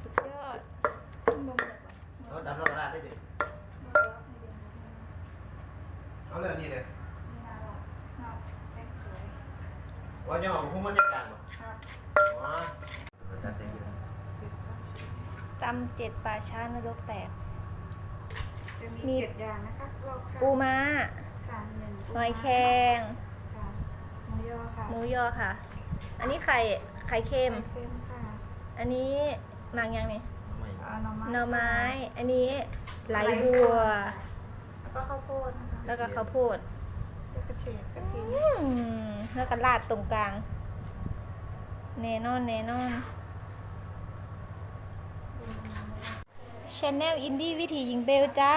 สุดยอดต้มบะหมี่รถดำรถกระดาษได้ดิเอาเลยนี่เลยครับแต่งสว่าย่อคุ้มันจะดังกันครบอ๋อตัตมเำเจ็ดปลาช้านรกแตกมี เจ็ดอย่างนะคะปูม้าหน่อยแครงหมูยอค่ะหมูยอค่ะ อันนี้ไข่ไข่เค็มอันนี้ หมักยังนี่ไม่เอาหน่อไม้หน่อไม้ อันนี้ไหลบัว แล้วก็ข้าวโพดนะคะแล้วก็ข้าวโพดแล้วก็เฉดกระเทียมอืมแล้วก็ราดตรงกลางแน่นอนแน่นอนชแนลอินดี้วิถีหญิงเบลจ้า